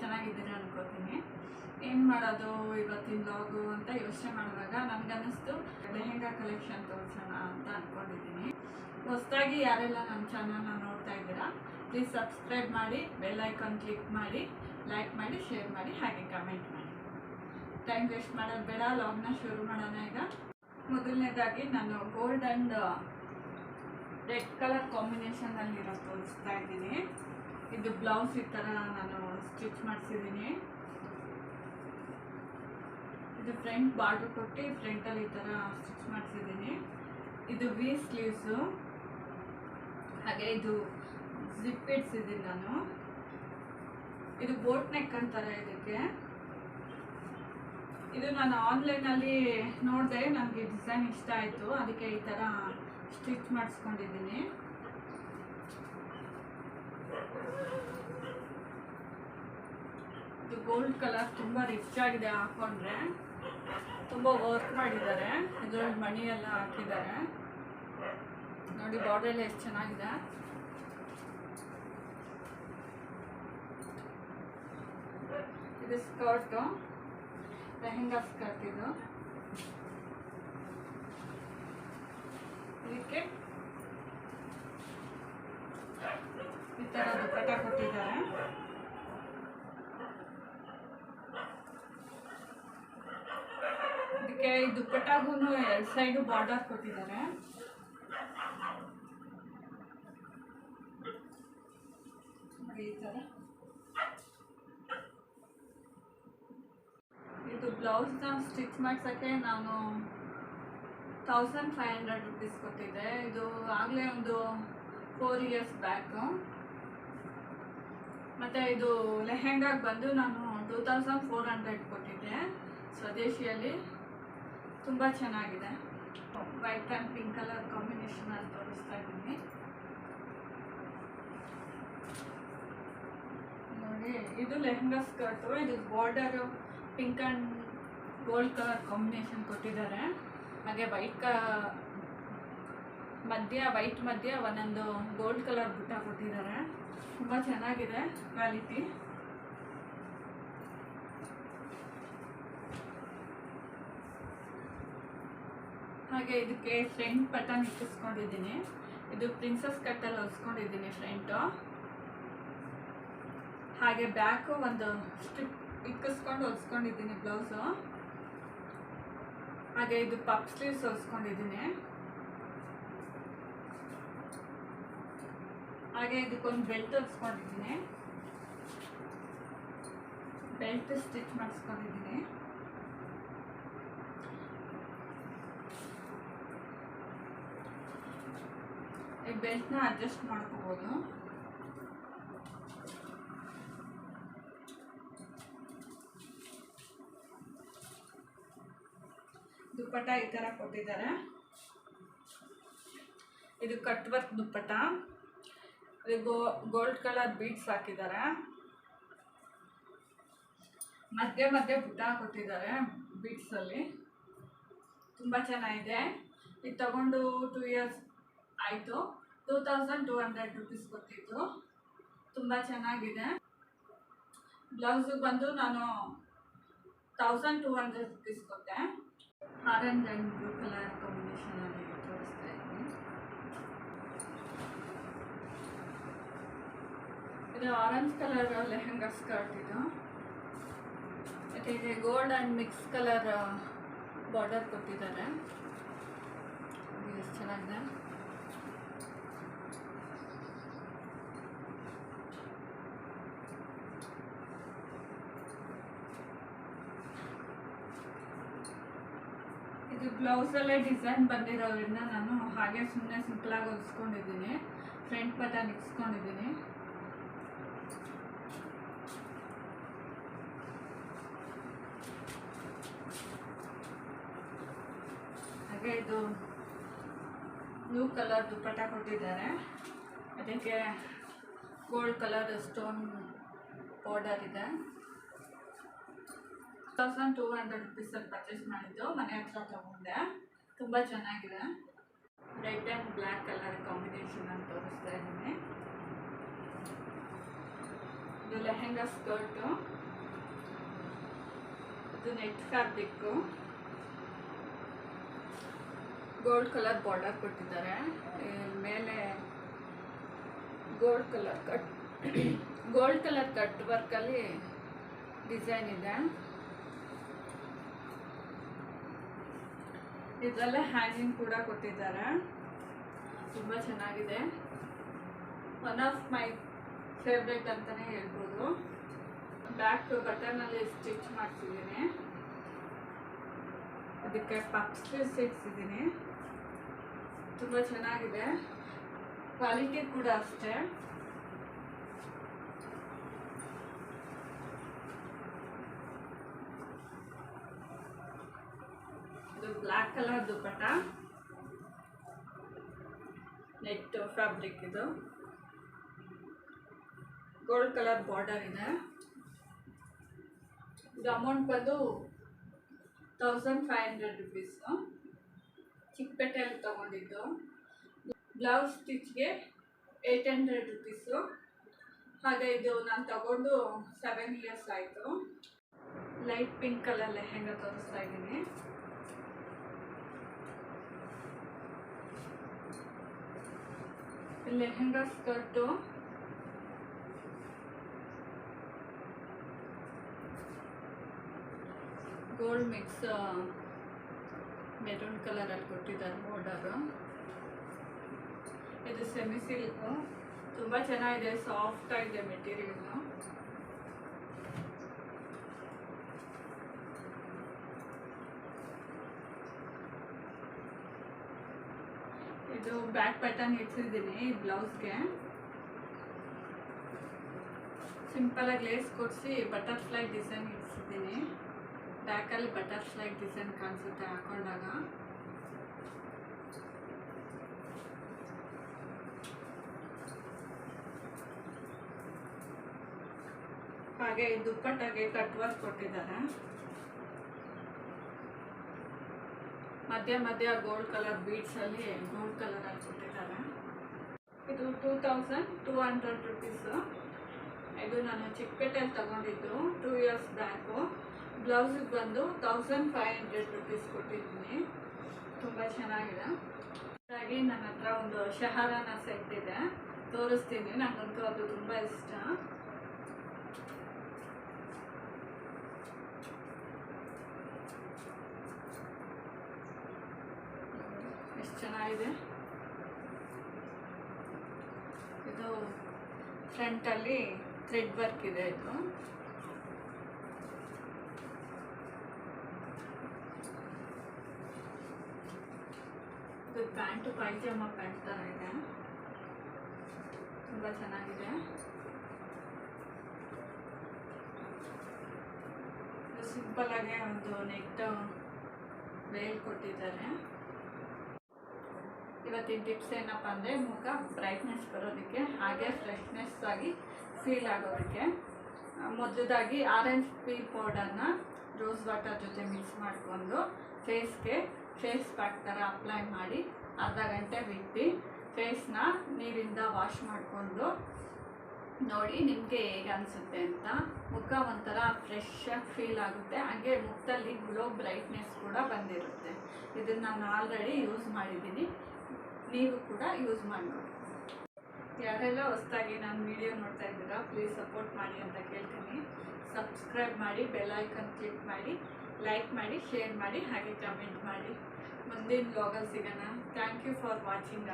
ಚೆನ್ನಾಗಿದ್ದೀರಾ ಅನ್ಕೋತೀನಿ. ಏನು ಮಾಡೋದು ಇವತ್ತಿನ ಲಾಗು ಅಂತ ಯೋಚನೆ ಮಾಡಿದಾಗ ನನಗನ್ನಿಸ್ತು, ಲೆಹೆಂಗಾ ಕಲೆಕ್ಷನ್ ತೋರಿಸೋಣ ಅಂತ ಅಂದ್ಕೊಂಡಿದ್ದೀನಿ ಹೊಸದಾಗಿ ಯಾರೆಲ್ಲ ನನ್ನ ಚಾನಲ್ನ ನೋಡ್ತಾ ಇದ್ದೀರಾ ಪ್ಲೀಸ್ ಸಬ್ಸ್ಕ್ರೈಬ್ ಮಾಡಿ ಬೆಲ್ ಐಕಾನ್ ಕ್ಲಿಕ್ ಮಾಡಿ ಲೈಕ್ ಮಾಡಿ ಶೇರ್ ಮಾಡಿ, ಹಾಗೆ ಕಮೆಂಟ್ ಮಾಡಿ. ಟೈಮ್ ವೇಸ್ಟ್ ಮಾಡೋದು ಬೇಡ ಲಾಗ್ನ ಶುರು ಮಾಡೋಣ ಈಗ. ಮೊದಲನೇದಾಗಿ ನಾನು ಗೋಲ್ಡ್ ಆ್ಯಂಡ್ ರೆಡ್ ಕಲರ್ ಕಾಂಬಿನೇಷನಲ್ಲಿರೋ ತೋರಿಸ್ತಾ ಇದ್ದೀನಿ. ಇದು ಬ್ಲೌಸ್ ಈ ಥರ ನಾನು ಸ್ಟಿಚ್ ಮಾಡಿಸಿದ್ದೀನಿ. ಇದು ಫ್ರಂಟ್ ಬಾರ್ಡ್ರ್ ಕೊಟ್ಟು ಫ್ರಂಟಲ್ಲಿ ಈ ಥರ ಸ್ಟಿಚ್ ಮಾಡಿಸಿದ್ದೀನಿ. ಇದು ವಿ ಸ್ಲೀವ್ಸು ಹಾಗೆ ಇದು ಜಿಪ್ ಇಡ್ಸಿದ್ದೀನಿ ನಾನು. ಇದು ಬೋಟ್ ನೆಕ್ ಅಂತಾರೆ ಇದಕ್ಕೆ. ಇದು ನಾನು ಆನ್ಲೈನಲ್ಲಿ ನೋಡಿದೆ ನನಗೆ ಡಿಸೈನ್ ಇಷ್ಟ ಆಯಿತು. ಅದಕ್ಕೆ ಈ ಥರ ಸ್ಟಿಚ್ ಮಾಡಿಸ್ಕೊಂಡಿದ್ದೀನಿ. ಇದು ಗೋಲ್ಡ್ ಕಲರ್ ತುಂಬ ರಿಚ್ ಆಗಿದೆ ಹಾಕೊಂಡ್ರೆ. ತುಂಬ ವರ್ಕ್ ಮಾಡಿದ್ದಾರೆ. ಇದರಲ್ಲಿ ಮಣಿ ಎಲ್ಲ ಹಾಕಿದ್ದಾರೆ. ನೋಡಿ ಬಾರ್ಡರ್ ಎಲ್ಲ ಎಷ್ಟು ಚೆನ್ನಾಗಿದೆ. ಇದು ಸ್ಕರ್ಟು ಲೆಹೆಂಗಾ ಸ್ಕರ್ಟ್ ಇದು. ಇದಕ್ಕೆ ಈ ಥರ ದುಪ್ಪಟ್ಟ ಕೊಟ್ಟಿದ್ದಾರೆ. ಇದಕ್ಕೆ ಈ ದುಪ್ಪಟ್ಟಾಗೂ ಎರಡು ಸೈಡು ಬಾರ್ಡರ್ ಕೊಟ್ಟಿದ್ದಾರೆ. ಈ ಥರ ಇದು ಬ್ಲೌಸ್ನ ಸ್ಟಿಚ್ ಮಾಡ್ಸೋಕ್ಕೆ ನಾನು ತೌಸಂಡ್ ಫೈವ್ ಹಂಡ್ರೆಡ್ ರುಪೀಸ್ ಕೊಟ್ಟಿದ್ದೆ. ಇದು ಆಗಲೇ ಒಂದು ಫೋರ್ ಇಯರ್ಸ್ ಬ್ಯಾಕು ಮತ್ತು ಇದು ಲೆಹೆಂಗಾಗೆ ಬಂದು ನಾನು ಟೂ ತೌಸಂಡ್ ಫೋರ್ ಹಂಡ್ರೆಡ್ ಕೊಟ್ಟಿದ್ದೆ ಸ್ವದೇಶಿಯಲ್ಲಿ. ತುಂಬ ಚೆನ್ನಾಗಿದೆ. ವೈಟ್ ಆ್ಯಂಡ್ ಪಿಂಕ್ ಕಲರ್ ಕಾಂಬಿನೇಷನಲ್ಲಿ ತೋರಿಸ್ತಾ ಇದ್ದೀನಿ. ನೋಡಿ, ಇದು ಲೆಹೆಂಗಾ ಸ್ಕರ್ಟು. ಇದು border pink and gold colour combination ಕೊಟ್ಟಿದ್ದಾರೆ. ಹಾಗೆ ವೈಟ್ ಮಧ್ಯ ವೈಟ್ ಮಧ್ಯ ಒಂದೊಂದು ಗೋಲ್ಡ್ ಕಲರ್ ಬುಟ್ಟ ಕೊಟ್ಟಿದ್ದಾರೆ. ತುಂಬ ಚೆನ್ನಾಗಿದೆ ಕ್ವಾಲಿಟಿ ಹಾಗೆ ಇದಕ್ಕೆ ಫ್ರಂಟ್ ಬಟನ್ ಇಟ್ಟಿಸ್ಕೊಂಡಿದ್ದೀನಿ. ಇದು ಪ್ರಿನ್ಸಸ್ ಕಟ್ಟಲ್ಲಿ ಹೊಲ್ಸ್ಕೊಂಡಿದ್ದೀನಿ ಫ್ರೆಂಟು ಹಾಗೆ ಬ್ಯಾಕು ಒಂದು ಸ್ಟಿಪ್ ಇಕ್ಕಿಸ್ಕೊಂಡು ಹೊಲ್ಸ್ಕೊಂಡಿದ್ದೀನಿ ಬ್ಲೌಸು ಹಾಗೆ ಇದು ಪಪ್ ಸ್ಲೀವ್ಸ್ ಹೊಲ್ಸ್ಕೊಂಡಿದ್ದೀನಿ ಹಾಗೆ ಇದಕ್ಕೊಂದು ಬೆಲ್ಟ್ ಹೊಸ್ಕೊಂಡಿದ್ದೀನಿ ಬೆಲ್ಟ್ ಸ್ಟಿಚ್ ಮಾಡಿಸ್ಕೊಂಡಿದ್ದೀನಿ. ಈ ಬೆಲ್ಟ್ನ ಅಡ್ಜಸ್ಟ್ ಮಾಡ್ಕೋಬೋದು. ದುಪ್ಪಟ್ಟ ಈ ಥರ ಕೊಟ್ಟಿದ್ದಾರೆ. ಇದು cut work dupatta. Go gold colour beads ಹಾಕಿದ್ದಾರೆ. ಮಧ್ಯೆ ಮಧ್ಯೆ ಪುಟ್ಟ ಕೊಟ್ಟಿದ್ದಾರೆ ಬೀಡ್ಸಲ್ಲಿ ತುಂಬ ಚೆನ್ನಾಗಿದೆ. ಇದು ತಗೊಂಡು ಟೂ ಇಯರ್ಸ್ ಆಯಿತು. Two thousand two hundred rupees ಕೊಟ್ಟಿದ್ದು. ತುಂಬ ಚೆನ್ನಾಗಿದೆ. ಬ್ಲೌಸಿಗೆ ಬಂದು ನಾನು ತೌಸಂಡ್ ಟೂ ಹಂಡ್ರೆಡ್ ರುಪೀಸ್ ಕೊಟ್ಟೆ. ಆರೆಂಜ್ ಆ್ಯಂಡ್ ಬ್ಲೂ ಕಲರ್ ಕಾಂಬಿನೇಷನಲ್ಲಿ ತೋರಿಸ್ತಾ ಇದ್ದೀನಿ ಇದು ಆರೆಂಜ್ ಕಲರ್ ಲೆಹಂಗಾ ಸ್ಕರ್ಟ್ ಇದು. ಮತ್ತು gold and mix colour border ಕೊಟ್ಟಿದ್ದಾರೆ. ಎಷ್ಟು ಚೆನ್ನಾಗಿದೆ. ಇದು ಬ್ಲೌಸಲ್ಲೇ ಡಿಸೈನ್ ಬಂದಿರೋದ್ರಿಂದ ನಾನು ಹಾಗೆ ಸುಮ್ಮನೆ ಸಿಂಪಲಾಗಿ ಹೊಲಿಸ್ಕೊಂಡಿದ್ದೀನಿ. ಫ್ರಂಟ್ ಪದ ಇಕ್ಸ್ಕೊಂಡಿದ್ದೀನಿ ಹಾಗೆ ಇದು ಬ್ಲೂ ಕಲರ್ ದುಪ್ಪಟ್ಟ ಕೊಟ್ಟಿದ್ದಾರೆ. ಅದಕ್ಕೆ ಗೋಲ್ಡ್ ಕಲರ್ ಸ್ಟೋನ್ ಬಾರ್ಡರ್ ಇದೆ. ತೌಸಂಡ್ ಟೂ ಹಂಡ್ರೆಡ್ ರುಪೀಸಲ್ಲಿ ಪರ್ಚೇಸ್ ಮಾಡಿದ್ದು, ಮನೆ ಹತ್ರ ತಗೊಂಡೆ. ತುಂಬ ಚೆನ್ನಾಗಿದೆ. Red and black colour combination ಅಂತ ತೋರಿಸ್ತಾ ಇದ್ದೀನಿ. ಇದು ಲೆಹೆಂಗಾ ಸ್ಕರ್ಟು ಇದು net fabric gold colour border ಕೊಟ್ಟಿದ್ದಾರೆ. ಮೇಲೆ gold colour cut gold colour cut ವರ್ಕಲ್ಲಿ design ಇದೆ. ಇದರಲ್ಲೇ ಹ್ಯಾಂಗಿಂಗ್ ಕೂಡ ಕೊಟ್ಟಿದ್ದಾರೆ. ತುಂಬ ಚೆನ್ನಾಗಿದೆ. ಒನ್ ಆಫ್ ಮೈ ಫೇವ್ರೆಟ್ ಅಂತಲೇ ಹೇಳ್ಬೋದು. ಬ್ಯಾಕ್ ಬಟನಲ್ಲಿ ಸ್ಟಿಚ್ ಮಾಡ್ತಿದ್ದೀನಿ. ಅದಕ್ಕೆ ಪಫ್ ಸ್ಲೀವ್ಸ್ ಇಡ್ಸಿದ್ದೀನಿ ತುಂಬ ಚೆನ್ನಾಗಿದೆ. ಕ್ವಾಲಿಟಿ ಕೂಡ ಅಷ್ಟೇ. ಇದು black colour dupatta net fabric ಇದು. ಗೋಲ್ಡ್ ಕಲರ್ ಬಾರ್ಡರ್ ಇದೆ. ಇದು ಅಮೌಂಟ್ ಬಂದು ತೌಸಂಡ್ ಫೈವ್ ಹಂಡ್ರೆಡ್ ರುಪೀಸು. ಚಿಕ್ಕಪೇಟೆಯಲ್ಲಿ ತೊಗೊಂಡಿದ್ದು. ಬ್ಲೌಸ್ ಸ್ಟಿಚ್ಗೆ ಏಯ್ಟ್ ಹಂಡ್ರೆಡ್ ರುಪೀಸು. ಹಾಗೆ ಇದು ನಾನು ತಗೊಂಡು ಸೆವೆನ್ ಇಯರ್ಸ್ ಆಯಿತು. ಲೈಟ್ ಪಿಂಕ್ ಕಲರ್ ಲೆಹೆಂಗ ತೋರಿಸ್ತಾ ಇದ್ದೀನಿ. Lehenga skirt. Gold mix maroon ಕಲರಲ್ಲಿ ಕೊಟ್ಟಿದ್ದಾರೆ ಬಾರ್ಡರು ಇದು ಸೆಮಿ ಸಿಲ್ಕು ತುಂಬ ಚೆನ್ನಾಗಿದೆ ಸಾಫ್ಟ್ ಆಗಿದೆ ಮೆಟೀರಿಯಲ್ಲು ಇದು ಬ್ಯಾಕ್ ಬಟನ್ ಇಡ್ಸಿದ್ದೀನಿ ಬ್ಲೌಸ್ಗೆ ಸಿಂಪಲಾಗಿ ಲೇಸ್ ಕೊಡಿಸಿ ಬಟರ್ಫ್ಲೈ ಡಿಸೈನ್ ಇಡ್ಸಿದ್ದೀನಿ ಬ್ಯಾಕಲ್ಲಿ ಬಟರ್ಫ್ಲೈ ಡಿಸೈನ್ ಕಾಣಿಸುತ್ತೆ ಹಾಕೊಂಡಾಗ. ಹಾಗೆ ದುಪ್ಪಟ್ಟಾಗೆ ಕಟ್ ವರ್ಕ್ ಕೊಟ್ಟಿದ್ದಾರೆ. ಮಧ್ಯ ಮಧ್ಯ ಗೋಲ್ಡ್ ಕಲರ್ ಬೀಡ್ಸಲ್ಲಿ ಗೋಲ್ಡ್ ಕಲರ್ ಕೊಟ್ಟಿದ್ದಾರೆ. ಇದು two thousand two hundred rupees. ಇದು ನಾನು ಚಿಕ್ಕಪೇಟೆಯಲ್ಲಿ ತಗೊಂಡಿದ್ದು ಟೂ ಇಯರ್ಸ್ ಬ್ಯಾಕು. ಬ್ಲೌಸಿಗೆ ಬಂದು ತೌಸಂಡ್ ಫೈವ್ ಹಂಡ್ರೆಡ್ ರುಪೀಸ್ ಕೊಟ್ಟಿದ್ದೀನಿ. ತುಂಬ ಚೆನ್ನಾಗಿದೆ. ಹಾಗಾಗಿ ನನ್ನ ಹತ್ರ ಒಂದು ಶಹಾರಾನ ಸೆಟ್ ಇದೆ. ತೋರಿಸ್ತೀನಿ. ನನಗಂತೂ ಅದು ತುಂಬ ಇಷ್ಟ. ಎಷ್ಟು ಚೆನ್ನಾಗಿದೆ. ಇದು ಫ್ರಂಟಲ್ಲಿ ಥ್ರೆಡ್ ವರ್ಕ್ ಇದೆ ಇದು ಇದು ಪ್ಯಾಂಟು ಪೈಜಾಮ ಪ್ಯಾಂಟ್ ಥರ ಇದೆ. ತುಂಬ ಚೆನ್ನಾಗಿದೆ. ಸಿಂಪಲ್ ಆಗಿ ಒಂದು ನೆಟ್ ವೇಲ್ ಕೊಟ್ಟಿದ್ದಾರೆ. ಇವತ್ತಿನ ಟಿಪ್ಸ್ ಏನಪ್ಪ ಅಂದರೆ ಮುಖ ಬ್ರೈಟ್ನೆಸ್ ಬರೋದಕ್ಕೆ, ಹಾಗೆ ಫ್ರೆಶ್ನೆಸ್ ಆಗಿ ಫೀಲ್ ಆಗೋದಕ್ಕೆ. ಮೊದಲದಾಗಿ ಆರೆಂಜ್ ಪೀಲ್ ಪೌಡರ್ನ ರೋಸ್ ವಾಟರ್ ಜೊತೆ ಮಿಕ್ಸ್ ಮಾಡಿಕೊಂಡು ಫೇಸ್ಗೆ ಫೇಸ್ ಪ್ಯಾಕ್ ಥರ ಅಪ್ಲೈ ಮಾಡಿ ಅರ್ಧ ಗಂಟೆ ಬಿಟ್ಟು ಫೇಸ್ನ ನೀರಿಂದ ವಾಶ್ ಮಾಡಿಕೊಂಡು ನೋಡಿ ನಿಮಗೆ ಹೇಗೆ ಅನಿಸುತ್ತೆ ಅಂತ. ಮುಖ ಒಂಥರ ಫ್ರೆಶ್ ಆಗಿ ಫೀಲ್ ಆಗುತ್ತೆ. ಹಾಗೆ ಮುಖದಲ್ಲಿ ಗ್ಲೋ ಬ್ರೈಟ್ನೆಸ್ ಕೂಡ ಬಂದಿರುತ್ತೆ. ಇದನ್ನು ನಾನು ಆಲ್ರೆಡಿ ಯೂಸ್ ಮಾಡಿದ್ದೀನಿ. ನೀವು ಕೂಡ ಯೂಸ್ ಮಾಡಿ ನೋಡಿ ಯಾರೆಲ್ಲ ಹೊಸ್ದಾಗಿ ನಾನು ವಿಡಿಯೋ ನೋಡ್ತಾ ಇದ್ದೀರಾ ಪ್ಲೀಸ್ ಸಪೋರ್ಟ್ ಮಾಡಿ ಅಂತ ಕೇಳ್ತೀನಿ. ಸಬ್ಸ್ಕ್ರೈಬ್ ಮಾಡಿ ಬೆಲ್ ಐಕನ್ ಕ್ಲಿಕ್ ಮಾಡಿ. ಲೈಕ್ ಮಾಡಿ ಶೇರ್ ಮಾಡಿ ಹಾಗೆ ಕಮೆಂಟ್ ಮಾಡಿ. ಮುಂದಿನ ಬ್ಲಾಗಲ್ಲಿ ಸಿಗೋಣ. Thank you for watching